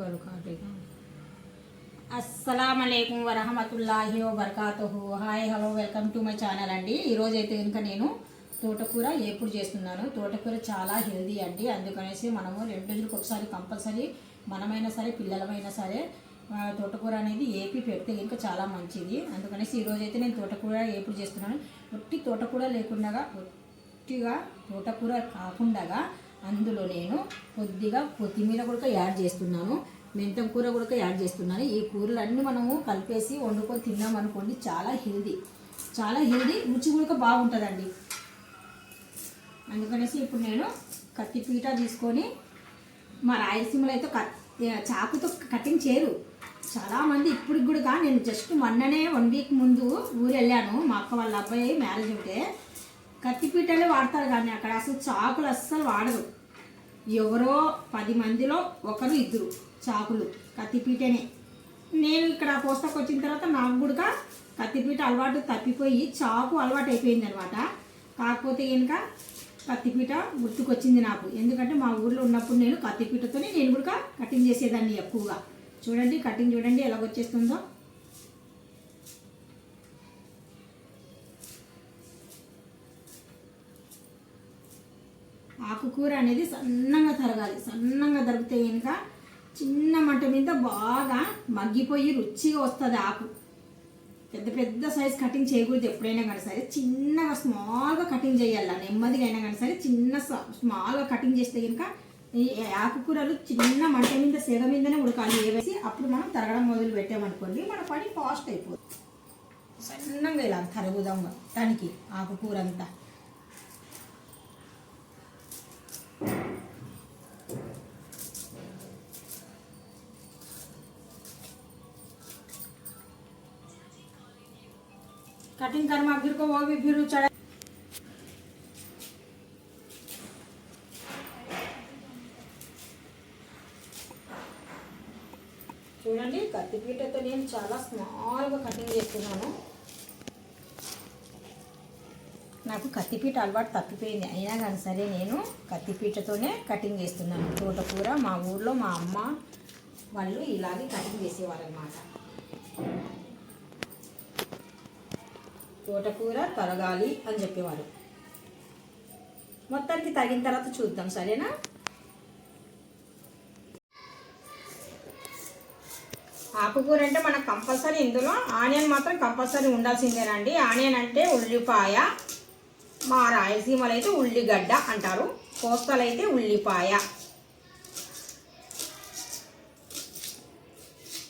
వబర్కాతుహు అస్సలం అయికం వరహమతుల్లాహి వబర్కాతుహు hi hello welcome to my channel అండి. ఈరోజు అయితే కనుక నేను తోటకూర ఎప్పుడు చేస్తున్నాను? తోటకూర చాలా హెల్దీ అండి. అందుకనేసి మనము రెండు రోజులకు ఒకసారి కంపల్సరీ మనమైనా సరే పిల్లలమైనా సరే తోటకూర అనేది ఏపి పెడితే ఇంకా చాలా మంచిది. అందుకనేసి ఈరోజు అయితే నేను తోటకూర ఎప్పుడు చేస్తున్నాను? ఒట్టి తోటకూర లేకుండా ఒట్టిగా తోటకూర కాకుండా అందులో నేను కొద్దిగా కొత్తిమీర కూడా యాడ్ చేస్తున్నాను. మెంతం కూర కూడా యాడ్ చేస్తున్నాను. ఈ కూరలన్నీ మనము కలిపేసి వండుకొని తిన్నాం అనుకోండి చాలా హెల్దీ. చాలా హెల్దీ రుచి కూడా బాగుంటుందండి. అందుకనేసి ఇప్పుడు నేను కత్తిపీట తీసుకొని మా రాయలసీమలో అయితే కత్ చాకుతో కటింగ్ చేయరు. చాలామంది ఇప్పటికి కూడా నేను జస్ట్ మొన్ననే వన్ వీక్ ముందు ఊరు వెళ్ళాను. మా అక్క వాళ్ళ అబ్బాయి మ్యారేజ్ ఉంటే కత్తిపీటలే వాడతారు కానీ అక్కడ అసలు చాకులు అస్సలు వాడరు. ఎవరో పది మందిలో ఒకరు ఇద్దరు చాకులు కత్తిపీటనే. నేను ఇక్కడ పోస్తాకు వచ్చిన తర్వాత నాకు కూడా కత్తిపీట అలవాటు తప్పిపోయి చాకు అలవాటు అయిపోయింది అనమాట కాకపోతే కనుక కత్తిపీట గుర్తుకొచ్చింది నాకు. ఎందుకంటే మా ఊర్లో ఉన్నప్పుడు నేను కత్తిపీటతోనే నేను కూడా కటింగ్ చేసేదాన్ని ఎక్కువగా. చూడండి కటింగ్ చూడండి ఎలా ఆకుకూర అనేది సన్నగా తరగాలి. సన్నగా తరిగితే కనుక చిన్న మంట మీద బాగా మగ్గిపోయి రుచిగా వస్తుంది ఆకు. పెద్ద పెద్ద సైజ్ కటింగ్ చేయకూడదు ఎప్పుడైనా కానీ సరే. చిన్నగా స్మాల్గా కటింగ్ చేయాలి. నెమ్మదిగా అయినా కానీ సరే చిన్న స- స్మాల్గా కటింగ్ చేస్తే కనుక ఆకుకూరలు చిన్న మంట మీద సెగ మీదనే ఉడకాలి. వేసి అప్పుడు మనం తరగడం మొదలు పెట్టామనుకోండి మన పని ఫాస్ట్ అయిపోతుంది సన్నంగా ఇలా తరుగుదాం దానికి ఆకుకూర అంతా. कटिंग कर्मा फिर को वो भी फिर चढ़ा చూడండి కత్తిపీటతో నేను చాలా స్మాల్గా కటింగ్ చేస్తున్నాను నాకు కత్తిపీట అలవాటు తప్పిపోయింది అయినా కానీ సరే నేను కత్తిపీటతోనే కటింగ్ చేస్తున్నాను తోటకూర మా ఊర్లో మా అమ్మ వాళ్ళు ఇలాగే కటింగ్ చేసేవారు అనమాట తోటకూర తరగాలి అని చెప్పేవారు. మొత్తానికి తగిన తర్వాత చూద్దాం సరేనా? ఆకుకూర అంటే మనకు కంపల్సరీ ఇందులో ఆనియన్ మాత్రం కంపల్సరీ ఉండాల్సిందేనండి ఆనియన్ అంటే ఉల్లిపాయ మా రాయలసీమలో అయితే ఉల్లిగడ్డ అంటారు. కోస్తాలైతే అయితే ఉల్లిపాయ.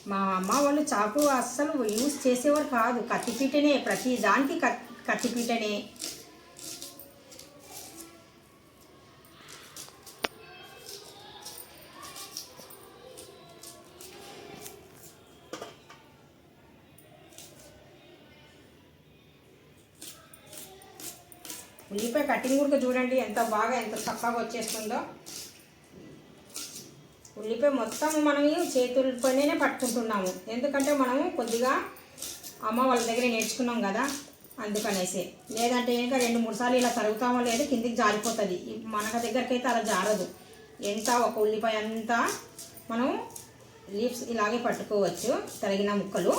మా అమ్మ వాళ్ళు చాకు అస్సలు యూజ్ చేసేవారు కాదు. కత్తిపీటనే ప్రతి దానికి కత్- కత్తిపీటనే ఉల్లిపాయ కటింగ్ కూడా చూడండి ఎంత బాగా ఎంత చక్కగా వచ్చేస్తుందో. ఉల్లిపాయ మొత్తం మనం చేతులతోనే పట్టుకుంటున్నాము. ఎందుకంటే మనము కొద్దిగా అమ్మ వాళ్ళ దగ్గర నేర్చుకున్నాం కదా అందుకనేసి. లేదంటే ఇంకా రెండు మూడు సార్లు ఇలా తరుగుతామో లేదు కిందికి జారిపోతుంది. మన దగ్గరికి అయితే అలా జారదు. ఎంత ఒక ఉల్లిపాయ అంతా మనం లీవ్స్ ఇలాగే పట్టుకోవచ్చు తరిగిన ముక్కలు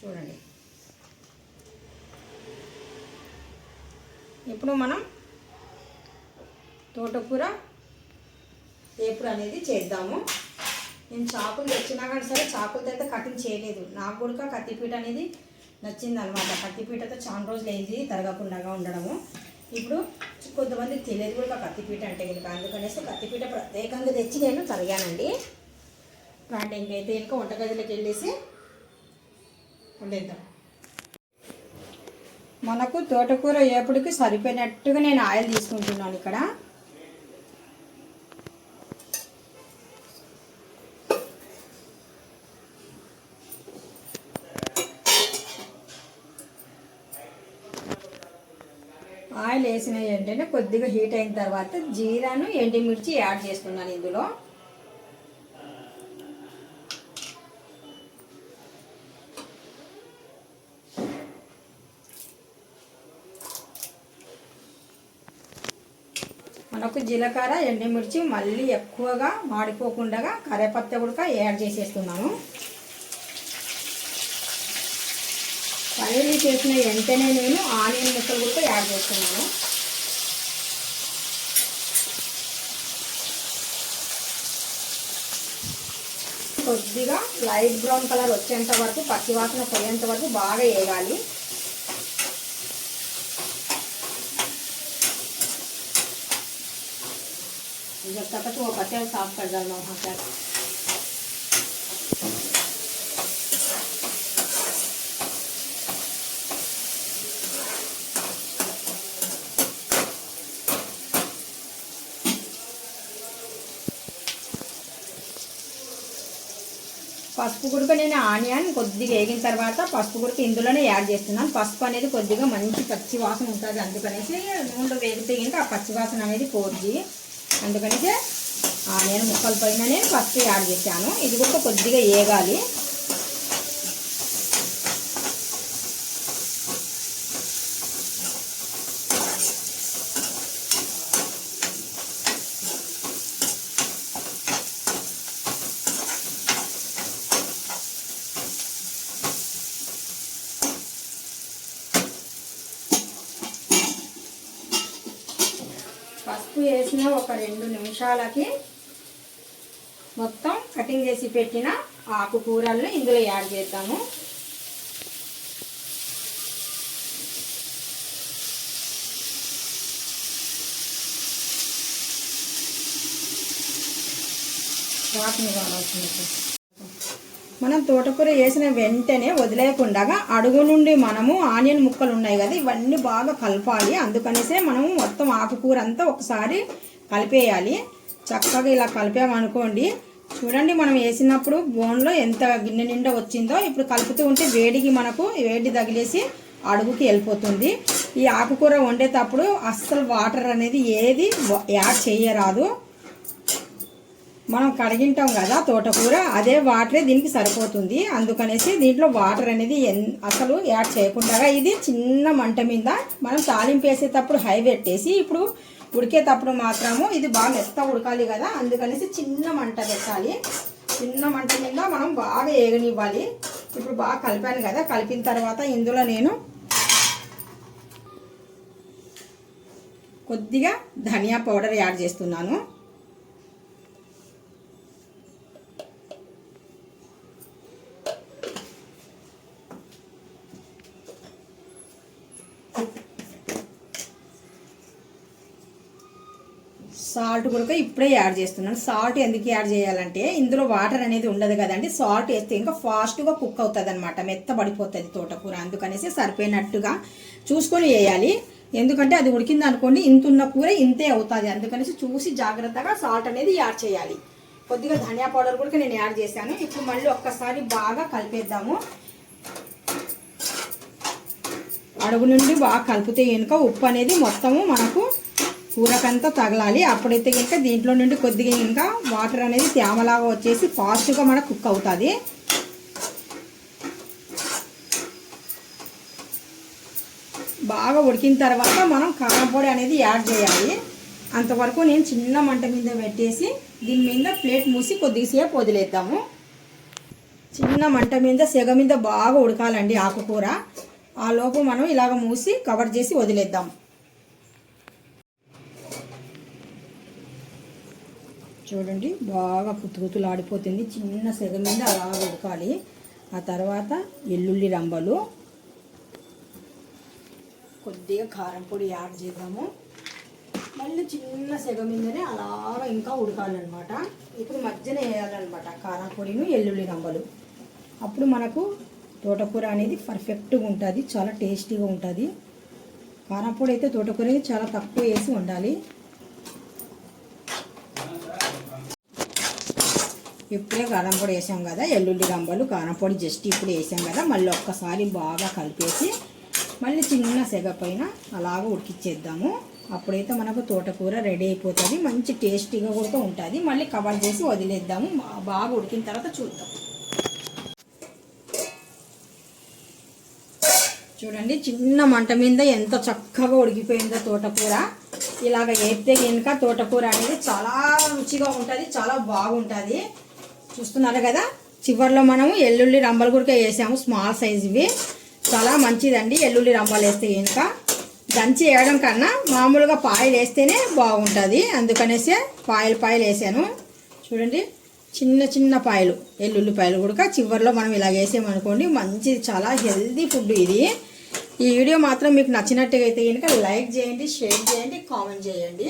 చూడండి ఇప్పుడు మనం తోటకూర వేపుడు అనేది చేద్దాము. నేను చాకులు తెచ్చినా కానీ సరే చాకులతో అయితే కటింగ్ చేయలేదు. నాకు కూడా కత్తిపీట అనేది నచ్చింది అనమాట కత్తిపీటతో చాలా రోజులు అయింది తరగకుండా ఉండడము. ఇప్పుడు కొంతమంది తెలియదు కూడా కత్తిపీట అంటే కనుక. అందుకనేసి కత్తిపీట ప్రత్యేకంగా తెచ్చి నేను తరిగానండి. అంటే ఇంకైతే ఇంకా వంటగదిలోకి వెళ్ళేసి వండేద్దాం. మనకు తోటకూర ఏపుడికి సరిపోయినట్టుగా నేను ఆయిల్ తీసుకుంటున్నాను ఇక్కడ. ఆయిల్ వేసిన వెంటనే కొద్దిగా హీట్ అయిన తర్వాత జీరాను ఎండుమిర్చి యాడ్ చేస్తున్నాను ఇందులో. మనకు జీలకర్ర ఎండుమిర్చి మళ్ళీ ఎక్కువగా మాడిపోకుండా కరేపత్త కూడా యాడ్ చేసేస్తున్నాను. పన్నీర్ చేసిన వెంటనే నేను ఆనియన్ ముక్కలు కూడా యాడ్ చేస్తున్నాను. కొద్దిగా లైట్ బ్రౌన్ కలర్ వచ్చేంత వరకు పచ్చివాసన పోయేంత వరకు బాగా వేయాలి जब तक तो वो पत्ते साफ कर डालना वहाँ से పసుపు గుడక నేను ఆనియన్ కొద్దిగా వేగిన తర్వాత పసుపు గుడక ఇందులోనే యాడ్ చేస్తున్నాను పసుపు అనేది కొద్దిగా మంచి పచ్చి వాసన ఉంటుంది అందుకనేసి నూనెలో వేగితే ఇంకా ఆ పచ్చి వాసన అనేది పోద్ది అందుకనేసి ఆనియన్ ముక్కల పైన నేను ఫస్ట్ యాడ్ చేశాను. ఇది కూడా కొద్దిగా వేగాలి పసుపు ఒక రెండు నిమిషాలకి మొత్తం కటింగ్ చేసి పెట్టిన ఆకుకూరలను ఇందులో యాడ్ చేద్దాము. వాటిని కావాల్సినట్టు మనం తోటకూర వేసిన వెంటనే వదిలేయకుండా అడుగు నుండి మనము ఆనియన్ ముక్కలు ఉన్నాయి కదా ఇవన్నీ బాగా కలపాలి. అందుకనేసే మనము మొత్తం ఆకుకూర అంతా ఒకసారి కలిపేయాలి. చక్కగా ఇలా కలిపామనుకోండి చూడండి మనం వేసినప్పుడు బోన్లో ఎంత గిన్నె నిండా వచ్చిందో ఇప్పుడు కలుపుతూ ఉంటే వేడికి మనకు వేడి తగిలేసి అడుగుకి వెళ్ళిపోతుంది. ఈ ఆకుకూర వండేటప్పుడు అస్సలు వాటర్ అనేది ఏది యాడ్ చేయరాదు. మనం కడిగింటాం కదా తోటకూర అదే వాటరే దీనికి సరిపోతుంది. అందుకనేసి దీంట్లో వాటర్ అనేది ఎన్- అసలు యాడ్ చేయకుండా ఇది చిన్న మంట మీద మనం తాలింపు వేసేటప్పుడు హై పెట్టేసి ఇప్పుడు ఉడికేటప్పుడు మాత్రము ఇది బాగా మెత్త ఉడకాలి కదా అందుకనేసి చిన్న మంట పెట్టాలి. చిన్న మంట మీద మనం బాగా ఏగనివ్వాలి. ఇప్పుడు బాగా కలిపాను కదా కలిపిన తర్వాత ఇందులో నేను కొద్దిగా ధనియా పౌడర్ యాడ్ చేస్తున్నాను. సాల్ట్ కూడా ఇప్పుడే యాడ్ చేస్తున్నాను. సాల్ట్ ఎందుకు యాడ్ చేయాలంటే ఇందులో వాటర్ అనేది ఉండదు కదండి. సాల్ట్ వేస్తే ఇంకా ఫాస్ట్గా కుక్ అవుతుంది అనమాట మెత్తబడిపోతుంది తోటకూర. అందుకనేసి సరిపోయినట్టుగా చూసుకొని వేయాలి. ఎందుకంటే అది ఉడికింది అనుకోండి ఇంత ఉన్న కూర ఇంతే అవుతుంది. అందుకనేసి చూసి జాగ్రత్తగా సాల్ట్ అనేది యాడ్ చేయాలి. కొద్దిగా ధనియా పౌడర్ కూడా నేను యాడ్ చేశాను. ఇప్పుడు మళ్ళీ ఒక్కసారి బాగా కలిపేద్దాము. అడుగు నుండి బాగా కలిపితే కనుక ఉప్పు అనేది మొత్తము మనకు కూరకంతా తగలాలి. అప్పుడైతే కనుక దీంట్లో నుండి కొద్దిగా ఇంకా వాటర్ అనేది తేమలాగా వచ్చేసి ఫాస్ట్గా మనకు కుక్ అవుతుంది. బాగా ఉడికిన తర్వాత మనం కారం పొడి అనేది యాడ్ చేయాలి. అంతవరకు నేను చిన్న మంట మీద పెట్టేసి దీని మీద ప్లేట్ మూసి కొద్దిసేపు వదిలేద్దాము. చిన్న మంట మీద సెగ మీద బాగా ఉడకాలండి ఆకుకూర. ఆ లోపు మనం ఇలాగ మూసి కవర్ చేసి వదిలేద్దాం. చూడండి బాగా కుతుకుతులాడిపోతుంది చిన్న సెగ మీద అలా ఉడకాలి. ఆ తర్వాత ఎల్లుల్లి రంబలు. కొద్దిగా కారం పొడి యాడ్ చేద్దాము. మళ్ళీ చిన్న సెగ మీదనే అలాగా ఇంకా ఉడకాలన్నమాట. ఇప్పుడు మధ్యన వేయాలన్నమాట కారం పొడిను ఎల్లుల్లి రంబలు. అప్పుడు మనకు తోటకూర అనేది పర్ఫెక్ట్గా ఉంటుంది చాలా టేస్టీగా ఉంటుంది. కారం పొడి అయితే తోటకూర చాలా తక్కువ వేసి ఉండాలి ఇప్పుడే కారం పొడి వేసాం కదా ఎల్లుల్లి గంబలు కారం పొడి జస్ట్ ఇప్పుడు వేసాం కదా మళ్ళీ ఒక్కసారి బాగా కలిపేసి మళ్ళీ చిన్న సెగ పైన అలాగ ఉడికిచ్చేద్దాము. అప్పుడైతే మనకు తోటకూర రెడీ అయిపోతుంది మంచి టేస్టీగా కూడా ఉంటుంది. మళ్ళీ కవర్ చేసి వదిలేద్దాము బాగా ఉడికిన తర్వాత చూద్దాం. చూడండి చిన్న మంట మీద ఎంత చక్కగా ఉడికిపోయిందో తోటకూర. ఇలాగ వేస్తే కనుక తోటకూర అనేది చాలా రుచిగా ఉంటుంది చాలా బాగుంటుంది. చూస్తున్నారు కదా? చివరిలో మనము ఎల్లుల్లి రంబలు కూడా వేసాము స్మాల్ సైజువి చాలా మంచిదండి ఎల్లుల్లి రంబలు వేస్తే కనుక. దంచి వేయడం కన్నా మామూలుగా పాయలు వేస్తేనే బాగుంటుంది. అందుకనేసే పాయలు పాయలు వేసాను. చూడండి చిన్న చిన్న పాయలు ఎల్లుల్లిపాయలు కూడా చివర్లో మనం ఇలా వేసామనుకోండి మంచిది చాలా హెల్దీ ఫుడ్ ఇది. ఈ వీడియో మాత్రం మీకు నచ్చినట్టుగా అయితే కనుక లైక్ చేయండి షేర్ చేయండి కామెంట్ చేయండి.